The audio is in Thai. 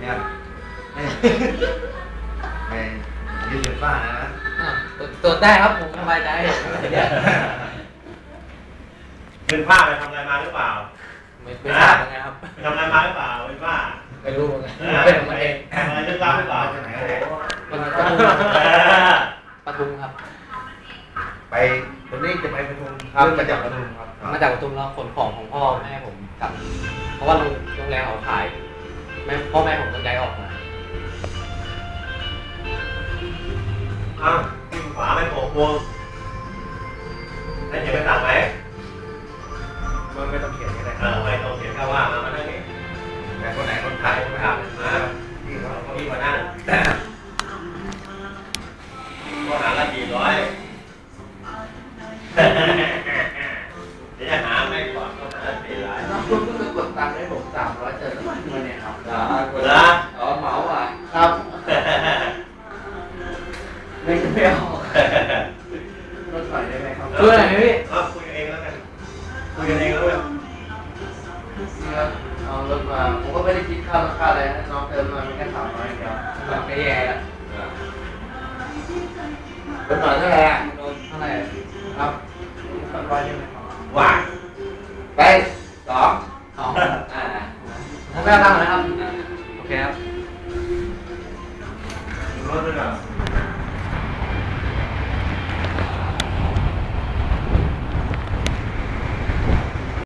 เนี่ยไม่ยืนเป็นฝ้านะนะอะตรวจได้ครับผมสบายใจเนี่ยเป็นผ้าไปทำอะไรมาหรือเปล่า ไม่ไม่ทราบยังไงครับไปทำอะไรมาหรือเปล่าเป็นผ้าไม่รู้เหมือนกันเป็นของมันเองทำอะไรลึกลับหรือเปล่าจะไหนก็ได้มันปทุมปทุมครับ ไปวันนี้จะไปปทุมเรื่องมาจากปทุมครับ มาจากปทุมแล้วขนของของพ่อแม่ผมกลับ เพราะว่าโรงโรงแรมเขาขาย แม่พ่อแม่ผมต้องย้ายออกมาอ้าวที่ขวาไม่โผล่พวงให้เขียนไปสั่งไหมมันไม่ต้องเขียนก็ได้เออไม่ต้องเขียนแค่ว่ามามานั่งนี่แต่คนไหนคนไทยคนไทยมาที่เขาเอาเก้าอี้มานั่งก็หาละกี่ร้อยเดี๋ยวจะหาไม่ก่อนก็หาละสี่ร้อยน้องคุณ ก็กดตังค์ให้ผมสามร้อยเจอแล้วมันมาเนี่ยครับจ้าเหรออ๋อเหมาอะครับไม่ไม่เอาลดหน่อยได้ไหมครับดูหน่อยไหมพี่เอาคุยกันเองแล้วกันคุยกันเองแล้วกันเอารถมาผมก็ไม่ได้คิดค่ารถค่าอะไรนะน้องเติมมาแค่สามร้อยเดียวแบบไม่แย่ละลดหน่อยเท่าไหร่อะโดนเท่าไหร่ครับสามร้อยได้ไหมครับว่าไปสองสองอ่า ผมไม่เอาตังค์นะครับ โอเคครับรถด้วยกัน